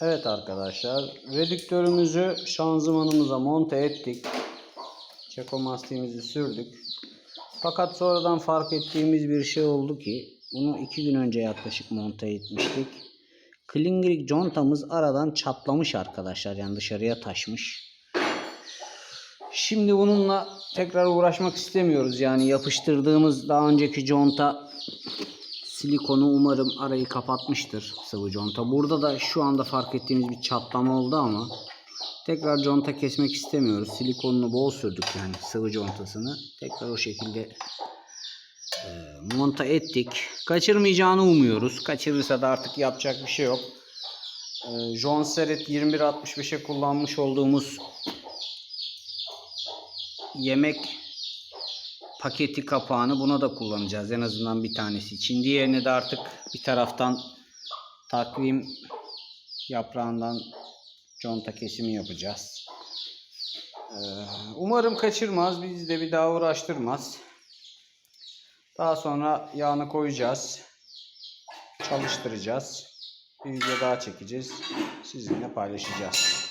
Evet arkadaşlar, redüktörümüzü şanzımanımıza monte ettik. Çekomastiğimizi sürdük. Fakat sonradan fark ettiğimiz bir şey oldu ki bunu iki gün önce yaklaşık monte etmiştik. Klingrik contamız aradan çatlamış arkadaşlar yani dışarıya taşmış. Şimdi bununla tekrar uğraşmak istemiyoruz. Yani yapıştırdığımız daha önceki conta silikonu umarım arayı kapatmıştır sıvı conta. Burada da şu anda fark ettiğimiz bir çatlama oldu ama tekrar conta kesmek istemiyoruz. Silikonunu bol sürdük yani sıvı contasını. Tekrar o şekilde e, monta ettik. Kaçırmayacağını umuyoruz. Kaçırırsa da artık yapacak bir şey yok. E, John Seret 2165'e kullanmış olduğumuz yemek paketi kapağını buna da kullanacağız. En azından bir tanesi için. Diğerini de artık bir taraftan takvim yaprağından conta kesimi yapacağız. Ee, umarım kaçırmaz. Bizi de bir daha uğraştırmaz. Daha sonra yağını koyacağız. Çalıştıracağız. Bir video daha çekeceğiz. Sizinle paylaşacağız.